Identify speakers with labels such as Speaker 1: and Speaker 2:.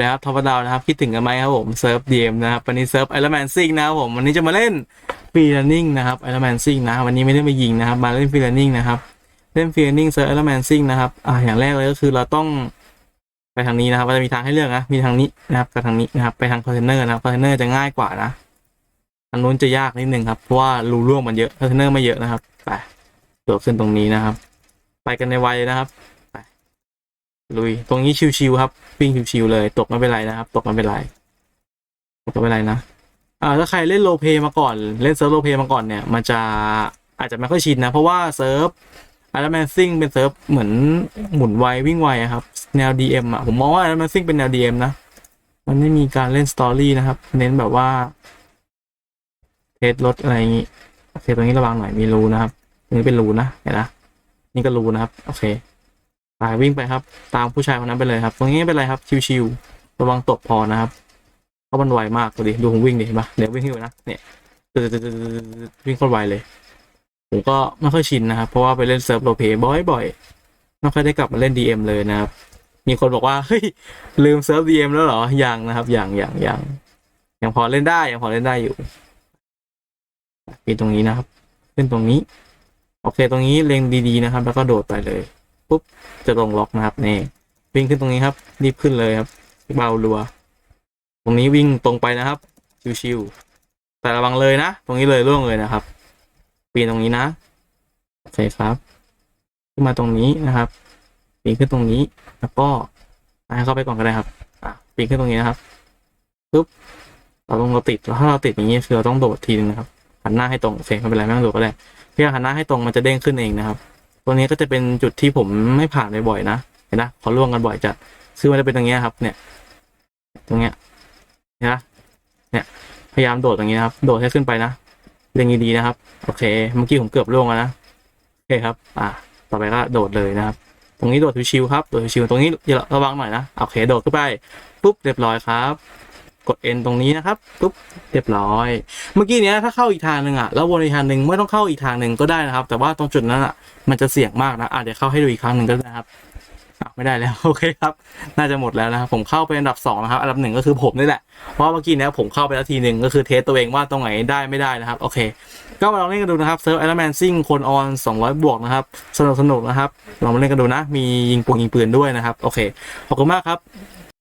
Speaker 1: นะครับท็อปดาวนะครับคิดถึงกันไหมครับผมเซิร์ฟเดมนะครับวันนี้เซิร์ฟไอรแมนซิงนะครับผมวันนี้จะมาเล่นฟรีแลนนิ่งนะครับไอรแมนซิงนะวันนี้ไม่ได้มายิงนะครับมาเล่นฟรีแลนนิ่งนะครับเล่นฟรีแลนนิ่งเซิร์ฟไอรแมนซิงนะครับอ่าอย่างแรกเลยก็คือเราต้องไปทางนี้นะครับมันจะมีทางให้เลือกนะมีทางนี้นะครับกับทางนี้นะครับไปทางคอนเทนเนอร์นะครับคอนเทนเนอร์จะง่ายกว่านะอันนู้นจะยากนิดนึงครับเพราะว่ารูร่วงมันเยอะคอนเทนเนอร์ไม่เยอะนะครับไปโดดขึ้นตรงนี้นะครับ ไปกันในไวเลยนะครับ ลุย ตรงนี้ชิวๆครับวิ่งชิวๆเลย ตกไม่เป็นไรนะครับ ตกไม่เป็นไรตกไม่เป็นไรนะอ่าถ้าใครเล่นโลเปมาก่อน เล่นเซิร์ฟโลเปมาก่อนเนี่ย มันจะอาจจะไม่ค่อยชินนะ เพราะว่าเซิร์ฟอาร์แมนซิงเป็นเซิร์ฟเหมือนหมุนไววิ่งไวครับ แนว DM อะผมมองว่าอาร์แมนซิงเป็นแนว DM นะ มันไม่มีการเล่นสตอรี่นะครับ เน้นแบบว่าเทสรถอะไรอย่างงี้โอเคตรงนี้ระวังหน่อยมีรูนะครับตรงนี้เป็นรูนะเห็นนะนี่ก็รูนะครับ โอเค ไปวิ่งไปครับ ตามผู้ชายคนนั้นไปเลยครับ ตรงนี้ไม่เป็นไรครับชิวๆระวังตกพอนะครับเพราะมันไวมากดูดิดูผมวิ่งดิเห็นปะเดี๋ยววิ่งให้ดูนะเนี่ยวิ่งโคตรไวเลยผมก็ไม่ค่อยชินนะครับ เพราะว่าไปเล่นเซิร์ฟโรเพย์บ่อยๆไม่ค่อยได้กลับมาเล่น DM เลยนะครับ มีคนบอกว่าเฮ้ยลืมเซิร์ฟ DM แล้วเหรอยังนะครับยังยังยังยังพอเล่นได้ยังพอเล่นได้อยู่ปีนตรงนี้นะครับ ขึ้นตรงนี้ โอเคตรงนี้เล็งดีๆนะครับ แล้วก็โดดไปเลย ปุ๊บจะลงล็อกนะครับนี่วิ่งขึ้นตรงนี้ครับ รีบขึ้นเลยครับ เบารัว ตรงนี้วิ่งตรงไปนะครับ ชิวๆแต่ระวังเลยนะ ตรงนี้เลยล่วงเลยนะครับ ปีนตรงนี้นะโอเคครับ ขึ้นมาตรงนี้นะครับ ปีนขึ้นตรงนี้แล้วก็ให้เข้าไปก่อนก็ได้ครับ อะปีนขึ้นตรงนี้นะครับปุ๊บเราลงเราติดแล้วถ้าเราติดอย่างนี้คือเราต้องโดดทีนึงนะครับหันหน้าให้ตรงโอเคไม่เป็นไรไม่ต้องโดดก็ได้เพียงหันหน้าให้ตรงมันจะเด้งขึ้นเองนะครับ ตัวนี้ก็จะเป็นจุดที่ผมไม่ผ่านบ่อยๆนะเห็นนะเขาล่วงกันบ่อยจัดคือมันจะเป็นตรงเนี้ยครับ เนี่ย ตรงเนี้ยเห็นะเนี่ย พยายามโดดตรงนี้นะครับ โดดให้ขึ้นไปนะเล็งดีๆนะครับ โอเค เมื่อกี้ผมเกือบล่วงแล้วนะโอเคครับ อ่า ต่อไปก็โดดเลยนะครับ ตรงนี้โดดชิวๆครับ โดดชิวๆตรงนี้อย่าระวังหน่อยนะ โอเค โดดขึ้นไป ปุ๊บ เรียบร้อยครับ กด N ตรงนี้นะครับปุ๊บเรียบร้อย เมื่อกี้เนี้ยถ้าเข้าอีกทางหนึ่งอะแล้ววนอีกทางหนึ่งไม่ต้องเข้าอีกทางหนึ่งก็ได้นะครับ แต่ว่าตรงจุดนั้นอะมันจะเสี่ยงมากนะอะเดี๋ยวเข้าให้ดูอีกครั้งหนึ่งก็ได้นะครับไม่ได้แล้วโอเคครับ น่าจะหมดแล้วนะครับผมเข้าไปอันดับสองนะครับอันดับหนึ่งก็คือผมนี่แหละเพราะเมื่อกี้เนี้ยผมเข้าไปแล้วทีหนึ่งก็คือเทสตัวเองว่าตรงไหนได้ไม่ได้นะครับโอเค ก็มาลองเล่นกันดูนะครับเซิร์ฟไอรแมนซิ่งคนออน 200 บวกนะครับสนุกสนุกนะครับลองมาเล่นกันดูนะ มียิงปงยิงปืนด้วยนะครับโอเคขอบคุณมากครับ